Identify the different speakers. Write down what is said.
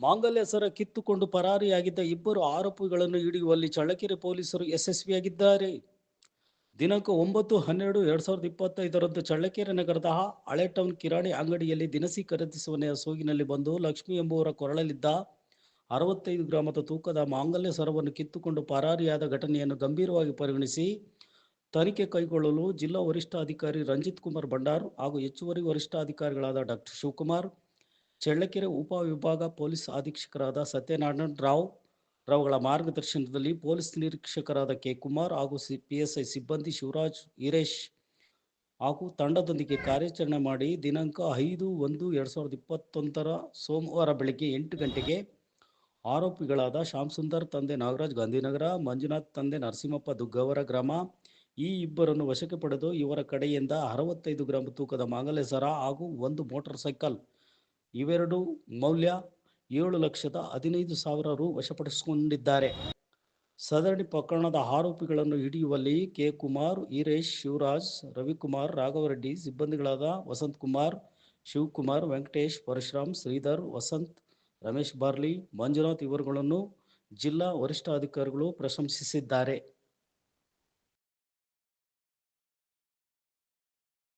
Speaker 1: ಮಾಂಗಲ್ಯ ಸರ ಕಿತ್ತುಕೊಂಡು ಪರಾರಿಯಾಗಿದ್ದ ಇಬ್ಬರು ಆರೋಪಿಗಳನ್ನು ಹಿಡಿಯುವಲ್ಲಿ ಚಳ್ಳಕೆರೆ ಪೊಲೀಸರು ಯಶಸ್ವಿಯಾಗಿದ್ದಾರೆ. ದಿನಾಂಕ ಒಂಬತ್ತು ಹನ್ನೆರಡು ಎರಡ್ ಸಾವಿರದ ಇಪ್ಪತ್ತೈದರಂದು ಚಳ್ಳಕೆರೆ ನಗರದ ಹಳೆ ಟೌನ್ ಕಿರಾಣಿ ಅಂಗಡಿಯಲ್ಲಿ ದಿನಸಿ ಖರೀದಿಸುವ ಸೋಗಿನಲ್ಲಿ ಬಂದು ಲಕ್ಷ್ಮಿ ಎಂಬುವರ ಕೊರಳಲಿದ್ದ ಅರವತ್ತೈದು ಗ್ರಾಮದ ತೂಕದ ಮಾಂಗಲ್ಯ ಸರವನ್ನು ಕಿತ್ತುಕೊಂಡು ಪರಾರಿಯಾದ ಘಟನೆಯನ್ನು ಗಂಭೀರವಾಗಿ ಪರಿಗಣಿಸಿ ತನಿಖೆ ಕೈಗೊಳ್ಳಲು ಜಿಲ್ಲಾ ವರಿಷ್ಠಾಧಿಕಾರಿ ರಂಜಿತ್ ಕುಮಾರ್ ಭಂಡಾರ್ ಹಾಗೂ ಹೆಚ್ಚುವರಿ ವರಿಷ್ಠಾಧಿಕಾರಿಗಳಾದ ಡಾಕ್ಟರ್ ಶಿವಕುಮಾರ್ ಚಳ್ಳಕೆರೆ ಉಪವಿಭಾಗ ಪೊಲೀಸ್ ಅಧೀಕ್ಷಕರಾದ ಸತ್ಯನಾರಾಯಣ ರಾವ್ ರಾವ್ಗಳ ಮಾರ್ಗದರ್ಶನದಲ್ಲಿ ಪೊಲೀಸ್ ನಿರೀಕ್ಷಕರಾದ ಕೆ ಕುಮಾರ್ ಹಾಗೂ ಸಿ ಪಿ ಎಸ್ ಐ ಸಿಬ್ಬಂದಿ ಶಿವರಾಜ್, ಹಿರೇಶ್ ಹಾಗೂ ತಂಡದೊಂದಿಗೆ ಕಾರ್ಯಾಚರಣೆ ಮಾಡಿ ದಿನಾಂಕ ಐದು ಒಂದು ಎರಡು ಸಾವಿರದ ಇಪ್ಪತ್ತೊಂದರ ಸೋಮವಾರ ಬೆಳಗ್ಗೆ ಎಂಟು ಗಂಟೆಗೆ ಆರೋಪಿಗಳಾದ ಶ್ಯಾಮ್ ಸುಂದರ್ ತಂದೆ ನಾಗರಾಜ್ ಗಾಂಧಿನಗರ, ಮಂಜುನಾಥ್ ತಂದೆ ನರಸಿಂಹಪ್ಪ ದುಗ್ಗವರ ಗ್ರಾಮ, ಈ ಇಬ್ಬರನ್ನು ವಶಕ್ಕೆ ಪಡೆದು ಇವರ ಕಡೆಯಿಂದ ಅರವತ್ತೈದು ಗ್ರಾಂ ತೂಕದ ಮಾಂಗಲ್ಯ ಹಾಗೂ ಒಂದು ಮೋಟಾರ್ ಸೈಕಲ್ ಇವೆರಡು ಮೌಲ್ಯ ಏಳು ಲಕ್ಷದ ಹದಿನೈದು ಸಾವಿರ ರು ವಶಪಡಿಸಿಕೊಂಡಿದ್ದಾರೆ. ಸದರಣಿ ಪ್ರಕರಣದ ಆರೋಪಿಗಳನ್ನು ಹಿಡಿಯುವಲ್ಲಿ ಕೆ ಕುಮಾರ್ ಈರೇಶ್ ಶಿವರಾಜ್, ರವಿಕುಮಾರ್, ರಾಘವರೆಡ್ಡಿ, ಸಿಬ್ಬಂದಿಗಳಾದ ವಸಂತ್ ಕುಮಾರ್ ಶಿವಕುಮಾರ್, ವೆಂಕಟೇಶ್, ಪರಶುರಾಮ್, ಶ್ರೀಧರ್, ವಸಂತ್, ರಮೇಶ್ ಬಾರ್ಲಿ, ಮಂಜುನಾಥ್ ಇವರುಗಳನ್ನು ಜಿಲ್ಲಾ ವರಿಷ್ಠಾಧಿಕಾರಿಗಳು ಪ್ರಶಂಸಿಸಿದ್ದಾರೆ.